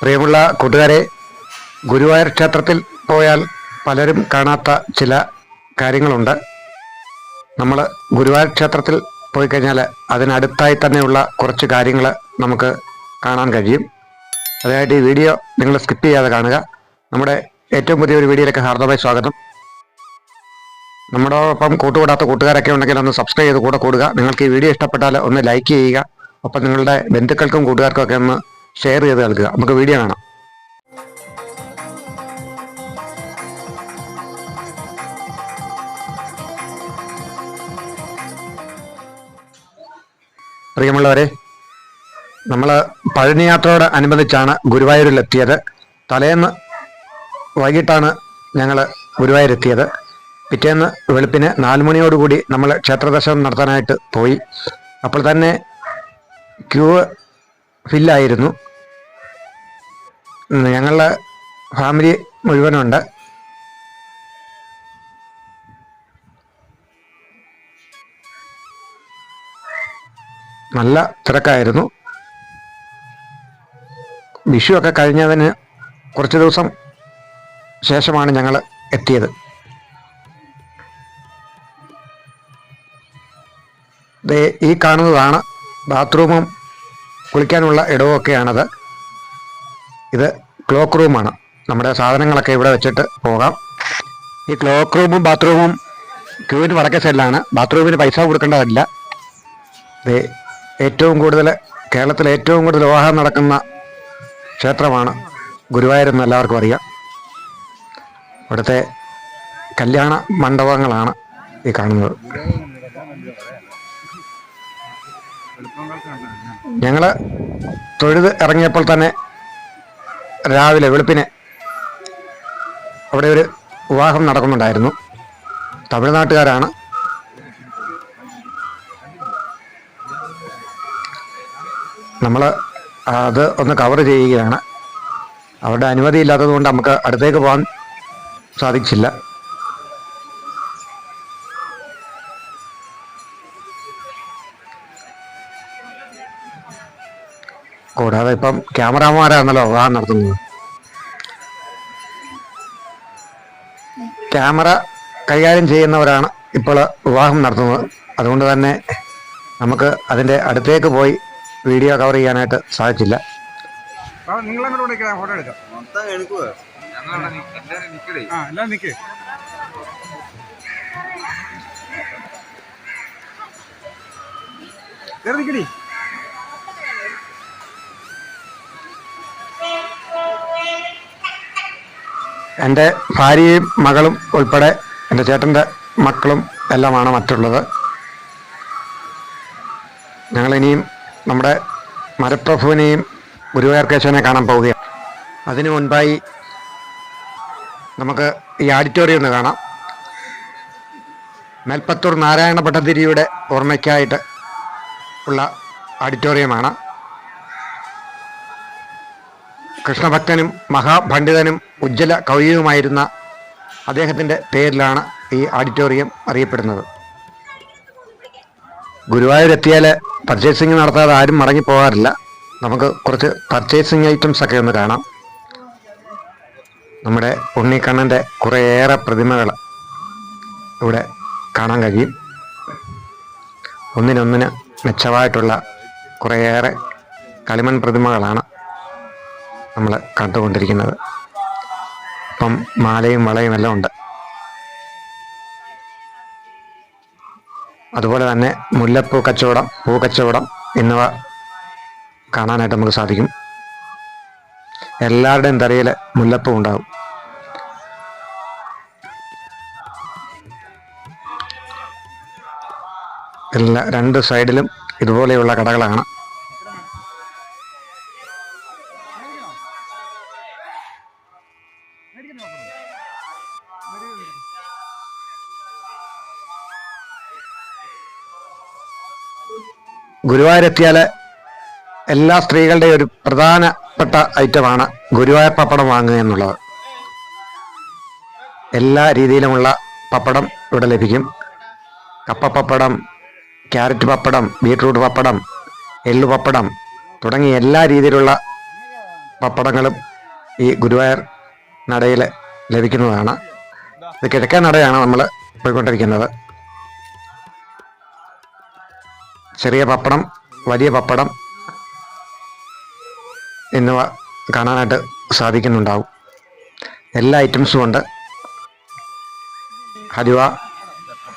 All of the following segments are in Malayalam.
പ്രിയമുള്ള കൂട്ടുകാരെ ഗുരുവായൂർ ക്ഷേത്രത്തിൽ പോയാൽ പലരും കാണാത്ത ചില കാര്യങ്ങളുണ്ട്. നമ്മൾ ഗുരുവായൂർ ക്ഷേത്രത്തിൽ പോയി കഴിഞ്ഞാൽ അതിനടുത്തായി തന്നെയുള്ള കുറച്ച് കാര്യങ്ങൾ നമുക്ക് കാണാൻ കഴിയും. അതായത് ഈ വീഡിയോ നിങ്ങൾ സ്കിപ്പ് ചെയ്യാതെ കാണുക. നമ്മുടെ ഏറ്റവും പുതിയ ഒരു വീഡിയോയിലേക്ക് ഹാർദമായി സ്വാഗതം. നമ്മളോടൊപ്പം കൂട്ടുകൂടാത്ത കൂട്ടുകാരൊക്കെ ഉണ്ടെങ്കിൽ ഒന്ന് സബ്സ്ക്രൈബ് ചെയ്ത് കൂടെ കൂടുക. നിങ്ങൾക്ക് ഈ വീഡിയോ ഇഷ്ടപ്പെട്ടാൽ ഒന്ന് ലൈക്ക് ചെയ്യുക. ഒപ്പം നിങ്ങളുടെ ബന്ധുക്കൾക്കും കൂട്ടുകാർക്കും ഒക്കെ ഒന്ന് ഷെയർ ചെയ്ത് നൽകുക. നമുക്ക് വീഡിയോ കാണാം. പ്രിയമുള്ളവരെ നമ്മൾ പഴനിയാത്രയോട് അനുബന്ധിച്ചാണ് ഗുരുവായൂരിലെത്തിയത്. തലേന്ന് വൈകിട്ടാണ് ഞങ്ങൾ ഗുരുവായൂരെത്തിയത്. പിറ്റേന്ന് വെളുപ്പിന് നാലുമണിയോടുകൂടി നമ്മൾ ക്ഷേത്രദർശനം നടത്താനായിട്ട് പോയി. അപ്പോൾ തന്നെ ക്യൂ ഫില്ലായിരുന്നു. ഞങ്ങളുടെ ഫാമിലി മുഴുവനുണ്ട്. നല്ല തിരക്കായിരുന്നു. വിഷു ഒക്കെ കഴിഞ്ഞതിന് കുറച്ച് ദിവസം ശേഷമാണ് ഞങ്ങൾ എത്തിയത്. ഈ കാണുന്നതാണ് ബാത്റൂമും കുളിക്കാനുള്ള ഇടവും ഒക്കെയാണത് ഇത് ക്ലോക്ക് റൂമാണ് നമ്മുടെ സാധനങ്ങളൊക്കെ ഇവിടെ വെച്ചിട്ട് പോകാം. ഈ ക്ലോക്ക് റൂമും ബാത്റൂമും ക്യൂവിന് വടക്കേ സൈഡിലാണ് ബാത്റൂമിന് പൈസ കൊടുക്കേണ്ടതില്ല. ഇത് ഏറ്റവും കൂടുതൽ കേരളത്തിൽ ഏറ്റവും കൂടുതൽ വിവാഹം നടക്കുന്ന ക്ഷേത്രമാണ് ഗുരുവായൂരെന്ന് എല്ലാവർക്കും അറിയാം. ഇവിടുത്തെ കല്യാണ മണ്ഡപങ്ങളാണ് ഈ കാണുന്നത്. ഞങ്ങൾ തൊഴുത് ഇറങ്ങിയപ്പോൾ തന്നെ രാവിലെ വെളുപ്പിനെ അവിടെ ഒരു വിവാഹം നടക്കുന്നുണ്ടായിരുന്നു. തമിഴ്നാട്ടുകാരാണ്. നമ്മൾ അത് ഒന്ന് കവർ ചെയ്യുകയാണ്. അവരുടെ അനുമതി ഇല്ലാത്തത് കൊണ്ട് നമുക്ക് അടുത്തേക്ക് പോകാൻ സാധിച്ചില്ല. കൂടാതെ ഇപ്പം ക്യാമറാമാരാണല്ലോ വിവാഹം നടത്തുന്നത്. ക്യാമറ കൈകാര്യം ചെയ്യുന്നവരാണ് ഇപ്പോൾ വിവാഹം നടത്തുന്നത്. അതുകൊണ്ട് തന്നെ നമുക്ക് അതിന്റെ അടുത്തേക്ക് പോയി വീഡിയോ കവർ ചെയ്യാനായിട്ട് സാധിച്ചില്ല. ഫോട്ടോ നിങ്ങളങ്ങോട്ട് എന്റെ ഭാര്യയും മകളും ഉൾപ്പെടെ എന്റെ ചേട്ടന്റെ മക്കളും എല്ലാമാണ് മറ്റുള്ളത്. ഞങ്ങളിനിയും നമ്മുടെ മരപ്രഭുവിനെയും ഗുരുവായൂർ കേശവനെ കാണാൻ പോവുകയാണ്. അതിനു മുൻപായി നമുക്ക് ഈ ആഡിറ്റോറിയം ഒന്ന് കാണാം. മേൽപ്പത്തൂർ നാരായണ ഭട്ടതിരിയുടെ ഓർമ്മയ്ക്കായിട്ട് ഉള്ള ഓഡിറ്റോറിയമാണ് കൃഷ്ണഭക്തനും മഹാപണ്ഡിതനും ഉജ്ജ്വല കവിയുമായിരുന്ന അദ്ദേഹത്തിന്റെ പേരിലാണ് ഈ ഓഡിറ്റോറിയം അറിയപ്പെടുന്നത്. ഗുരുവായൂരെത്തിയാൽ പർച്ചേസിംഗ് നടത്താതെ ആരും മടങ്ങി പോകാറില്ല നമുക്ക് കുറച്ച് പർച്ചേസിംഗ് ഐറ്റംസ് ഒക്കെ ഒന്ന് കാണാം. നമ്മുടെ ഉണ്ണിക്കണ്ണന്റെ കുറേയേറെ പ്രതിമകൾ ഇവിടെ കാണാൻ കഴിയും. ഒന്നിനൊന്നിന് മെച്ചമായിട്ടുള്ള കുറേയേറെ കളിമൺ പ്രതിമകളാണ് നമ്മൾ കണ്ടുകൊണ്ടിരിക്കുന്നത്. ഇപ്പം മാലയും വളയും എല്ലാം ഉണ്ട്. അതുപോലെ തന്നെ മുല്ലപ്പൂ കച്ചവടം പൂ കച്ചവടം എന്നിവ കാണാനായിട്ട് നമുക്ക് സാധിക്കും. എല്ലാവരുടെയും തറയിൽ മുല്ലപ്പൂ ഉണ്ടാകും. എല്ലാ രണ്ട് സൈഡിലും ഇതുപോലെയുള്ള കടകളാണ്. ഗുരുവായൂരെത്തിയാൽ എല്ലാ സ്ത്രീകളുടെയും ഒരു പ്രധാനപ്പെട്ട ഐറ്റമാണ് ഗുരുവായൂർ പപ്പടം വാങ്ങുക എന്നുള്ളത്. എല്ലാ രീതിയിലുമുള്ള പപ്പടം ഇവിടെ ലഭിക്കും. കപ്പ പപ്പടം ക്യാരറ്റ് പപ്പടം ബീട്രൂട്ട് പപ്പടം എള്ളു പപ്പടം തുടങ്ങി എല്ലാ രീതിയിലുള്ള പപ്പടങ്ങളും ഈ ഗുരുവായൂർ നടയിൽ ലഭിക്കുന്നതാണ്. ഇത് കിഴക്കൻ നടയാണ് നമ്മൾ പോയിക്കൊണ്ടിരിക്കുന്നത്. ചെറിയ പപ്പടം വലിയ പപ്പടം എന്നിവ കാണാനായിട്ട് സാധിക്കുന്നുണ്ടാവും. എല്ലാ ഐറ്റംസും ഉണ്ട്. ഹലുവ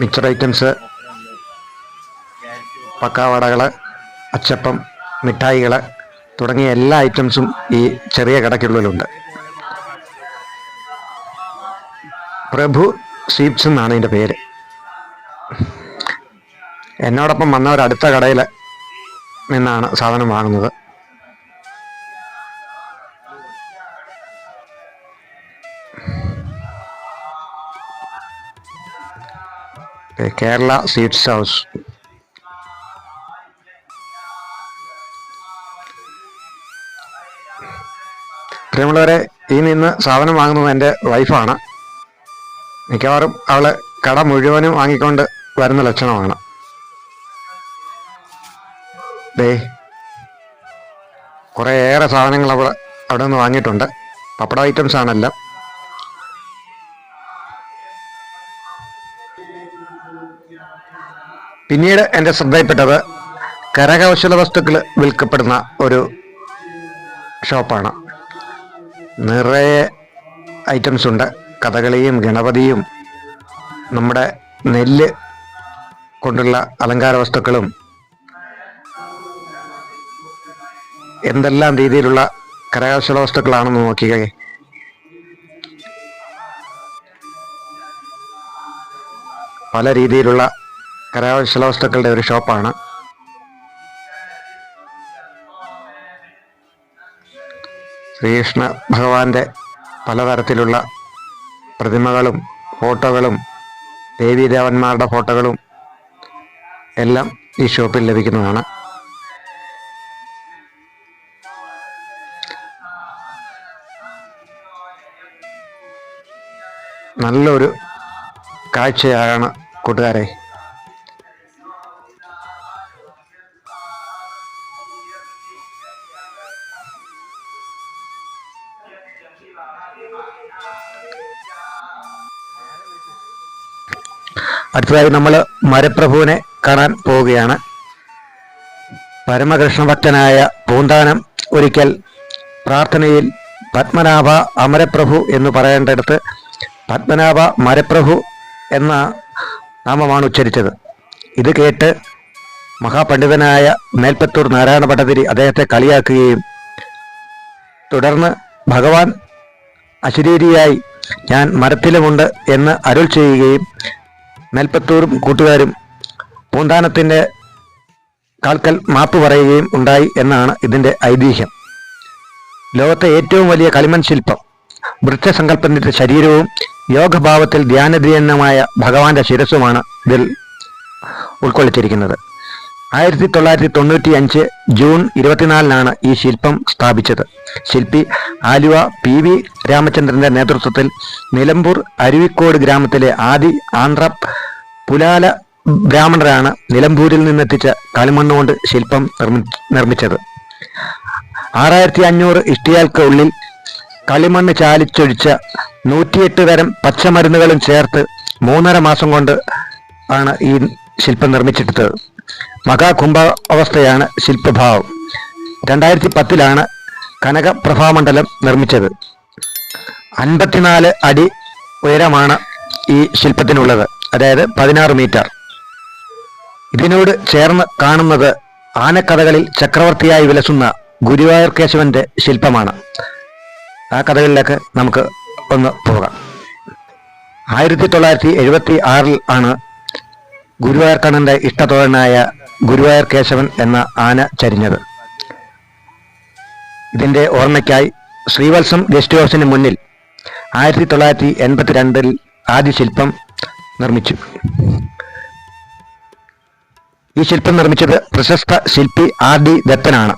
മിക്സർ ഐറ്റംസ് പക്കാവടകൾ അച്ചപ്പം മിഠായികൾ തുടങ്ങിയ എല്ലാ ഐറ്റംസും ഈ ചെറിയ കടയ്ക്കുള്ളിലുണ്ട്. പ്രഭു സ്വീപ്സ് എന്നാണ് ഇതിന്റെ പേര്. എന്നോടൊപ്പം വന്നവർ അടുത്ത കടയിൽ നിന്നാണ് സാധനം വാങ്ങുന്നത്. Kerala sweets house. പ്രിയമുള്ളവരെ ഈ നിന്ന് സാധനം വാങ്ങുന്നത് എന്റെ വൈഫാണ് മിക്കവാറും അവൾ കട മുഴുവനും വാങ്ങിക്കൊണ്ട് വരുന്ന ലക്ഷണമാണ്. ദേ കുറേയേറെ സാധനങ്ങൾ അവിടെ അവിടെ നിന്ന് വാങ്ങിയിട്ടുണ്ട്. പപ്പട ഐറ്റംസ് ആണെല്ലാം. പിന്നീട് എന്റെ ശ്രദ്ധയിൽപ്പെട്ടത് കരകൗശല വസ്തുക്കൾ വിൽക്കപ്പെടുന്ന ഒരു ഷോപ്പാണ്. നിറയെ ഐറ്റംസ് ഉണ്ട്. കഥകളിയും ഗണപതിയും നമ്മുടെ നെല്ല് കൊണ്ടുള്ള അലങ്കാര വസ്തുക്കളും എന്തെല്ലാം രീതിയിലുള്ള കരകൗശല വസ്തുക്കളാണെന്ന് നോക്കിയേ പല രീതിയിലുള്ള കരകൗശല വസ്തുക്കളുടെ ഒരു ഷോപ്പാണ്. ശ്രീകൃഷ്ണ ഭഗവാന്റെ പലതരത്തിലുള്ള പ്രതിമകളും ഫോട്ടോകളും ദേവീദേവന്മാരുടെ ഫോട്ടോകളും എല്ലാം ഈ ഷോപ്പിൽ ലഭിക്കുന്നതാണ്. നല്ലൊരു കാഴ്ചയാണ് കൂട്ടുകാരെ. അടുത്തതായി നമ്മൾ മരപ്രഭുവിനെ കാണാൻ പോവുകയാണ്. പരമകൃഷ്ണഭക്തനായ പൂന്താനം ഒരിക്കൽ പ്രാർത്ഥനയിൽ പത്മനാഭ അമരപ്രഭു എന്ന് പറയേണ്ടടുത്ത് പത്മനാഭ മരപ്രഭു എന്ന നാമമാണ് ഉച്ചരിച്ചത്. ഇത് കേട്ട് മഹാപണ്ഡിതനായ മേൽപ്പത്തൂർ നാരായണ ഭട്ടതിരി അദ്ദേഹത്തെ കളിയാക്കുകയും തുടർന്ന് ഭഗവാൻ അശരീരിയായി ഞാൻ മരത്തിലുമുണ്ട് എന്ന് അരുൾ ചെയ്യുകയും മേൽപ്പത്തൂരും കൂട്ടുകാരും പൂന്താനത്തിന്റെ കാൽക്കൽ മാപ്പ് പറയുകയും ഉണ്ടായി എന്നാണ് ഇതിന്റെ ഐതിഹ്യം. ലോകത്തെ ഏറ്റവും വലിയ കളിമൺ ശില്പം വൃക്ഷസങ്കല്പത്തിന്റെ ശരീരവും യോഗഭാവത്തിൽ ധ്യാനധീനമായ ഭഗവാന്റെ ശിരസുമാണ് ഇതിൽ ഉൾക്കൊള്ളിച്ചിരിക്കുന്നത്. ആയിരത്തി തൊള്ളായിരത്തി തൊണ്ണൂറ്റി അഞ്ച് ജൂൺ ഇരുപത്തിനാലിനാണ് ഈ ശില്പം സ്ഥാപിച്ചത്. ശില്പി ആലുവ പി വി രാമചന്ദ്രന്റെ നേതൃത്വത്തിൽ നിലമ്പൂർ അരുവിക്കോട് ഗ്രാമത്തിലെ ആദി ആന്ധ്ര പുലാല ബ്രാഹ്മണരാണ് നിലമ്പൂരിൽ നിന്നെത്തിച്ച കളിമണ്ണ് കൊണ്ട് ശില്പം നിർമ്മി നിർമ്മിച്ചത്. ആറായിരത്തി അഞ്ഞൂറ് ഇഷ്ടിയാൽക്ക് ഉള്ളിൽ കളിമണ്ണ് ചാലിച്ചൊഴിച്ച നൂറ്റിയെട്ട് തരം പച്ചമരുന്നുകളും ചേർത്ത് മൂന്നര മാസം കൊണ്ട് ആണ് ഈ ശില്പം നിർമ്മിച്ചെടുത്തത് മഹാകുംഭ അവസ്ഥയാണ് ശില്പഭാവം. രണ്ടായിരത്തി പത്തിലാണ് കനകപ്രഭാമണ്ഡലം നിർമ്മിച്ചത്. അൻപത്തിനാല് അടി ഉയരമാണ് ഈ ശില്പത്തിനുള്ളത്. അതായത് പതിനാറ് മീറ്റർ. ഇതിനോട് ചേർന്ന് കാണുന്നത് ആനക്കഥകളിൽ ചക്രവർത്തിയായി വിലസുന്ന ഗുരുവായൂർ കേശവന്റെ ശില്പമാണ്. ആ കഥകളിലേക്ക് നമുക്ക് ഒന്ന് പോകാം. ആയിരത്തി തൊള്ളായിരത്തി എഴുപത്തി ആറിൽ ആണ് ഗുരുവായൂർ കണ്ണന്റെ ഇഷ്ടത്തോഴനായ ഗുരുവായൂർ കേശവൻ എന്ന ആന ചരിഞ്ഞത്. ഇതിന്റെ ഓർമ്മയ്ക്കായി ശ്രീവത്സം ഗസ്റ്റ് ഹൗസിന് മുന്നിൽ ആയിരത്തി തൊള്ളായിരത്തി എൺപത്തിരണ്ടിൽ ആദ്യ ശില്പം നിർമ്മിച്ചു. ഈ ശില്പം നിർമ്മിച്ചത് പ്രശസ്ത ശില്പി ആർ ഡി ദത്തനാണ്.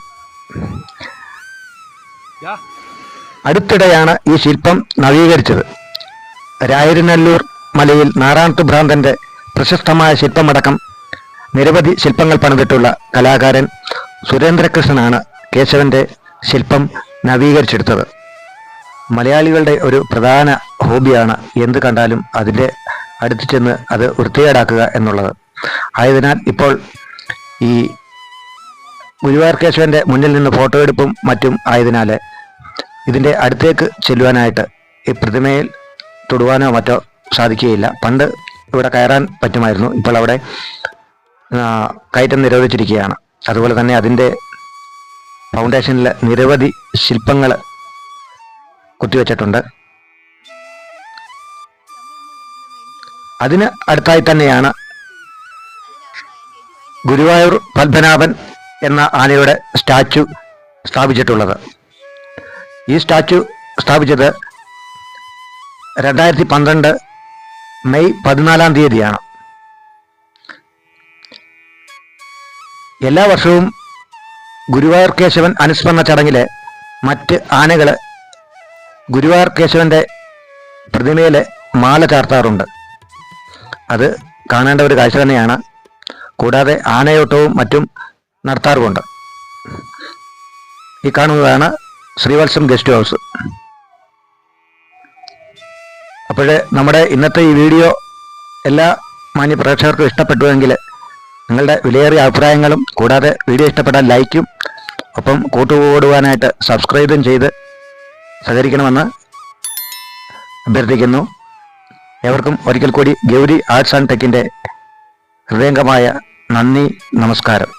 അടുത്തിടെയാണ് ഈ ശില്പം നവീകരിച്ചത്. രായരനല്ലൂർ മലയിൽ നാരായണത്ത് ഭ്രാന്തന്റെ പ്രശസ്തമായ ശില്പമടക്കം നിരവധി ശില്പങ്ങൾ പണിതിട്ടുള്ള കലാകാരൻ സുരേന്ദ്രകൃഷ്ണനാണ് കേശവന്റെ ശില്പം നവീകരിച്ചെടുത്തത്. മലയാളികളുടെ ഒരു പ്രധാന ഹോബിയാണ് എന്ത് കണ്ടാലും അതിന്റെ അടുത്ത് ചെന്ന് അത് വൃത്തികേടാക്കുക എന്നുള്ളത്. ആയതിനാൽ ഇപ്പോൾ ഈ ഗുരുവായൂർ കേശവന്റെ മുന്നിൽ നിന്ന് ഫോട്ടോ എടുപ്പും മറ്റും ആയതിനാൽ ഇതിന്റെ അടുത്തേക്ക് ചെല്ലുവാനായിട്ട് ഈ പ്രതിമയിൽ തൊടുവാനോ മറ്റോ സാധിക്കുകയില്ല. പണ്ട് ഇവിടെ കയറാൻ പറ്റുമായിരുന്നു. ഇപ്പോൾ അവിടെ കയറ്റം നിരോധിച്ചിരിക്കുകയാണ്. അതുപോലെ തന്നെ അതിന്റെ ഫൗണ്ടേഷനിൽ നിരവധി ശില്പങ്ങൾ കുത്തിവെച്ചിട്ടുണ്ട്. അതിന് അടുത്തായി തന്നെയാണ് ഗുരുവായൂർ പത്മനാഭൻ എന്ന ആനയുടെ സ്റ്റാച്ചു സ്ഥാപിച്ചിട്ടുള്ളത്. ഈ സ്റ്റാച്യു സ്ഥാപിച്ചത് രണ്ടായിരത്തി പന്ത്രണ്ട് മെയ് പതിനാലാം തീയതിയാണ്. എല്ലാ വർഷവും ഗുരുവായൂർ കേശവൻ അനുസ്മരണ ചടങ്ങിലെ മറ്റ് ആനകൾ ഗുരുവായൂർ കേശവന്റെ പ്രതിമയിൽ മാല ചാർത്താറുണ്ട്. അത് കാണേണ്ട ഒരു കാഴ്ച തന്നെയാണ്. കൂടാതെ ആനയോട്ടവും മറ്റും നടത്താറുമുണ്ട്. ഈ കാണുന്നതാണ് ശ്രീവത്സം ഗസ്റ്റ് ഹൗസ്. അപ്പോഴേ നമ്മുടെ ഇന്നത്തെ ഈ വീഡിയോ എല്ലാ മാന്യ പ്രേക്ഷകർക്കും ഇഷ്ടപ്പെട്ടുവെങ്കിൽ നിങ്ങളുടെ വിലയേറിയ അഭിപ്രായങ്ങളും കൂടാതെ വീഡിയോ ഇഷ്ടപ്പെട്ടാൽ ലൈക്കും ഒപ്പം കൂട്ടുകൂടുവാനായിട്ട് സബ്സ്ക്രൈബും ചെയ്ത് സഹകരിക്കണമെന്ന് അഭ്യർത്ഥിക്കുന്നു. ഏവർക്കും ഒരിക്കൽ കൂടി ഗൗരി ആർട്സ് ആൻഡ് ടെക്കിന്റെ ഹൃദയംഗമായ നന്ദി നമസ്കാരം.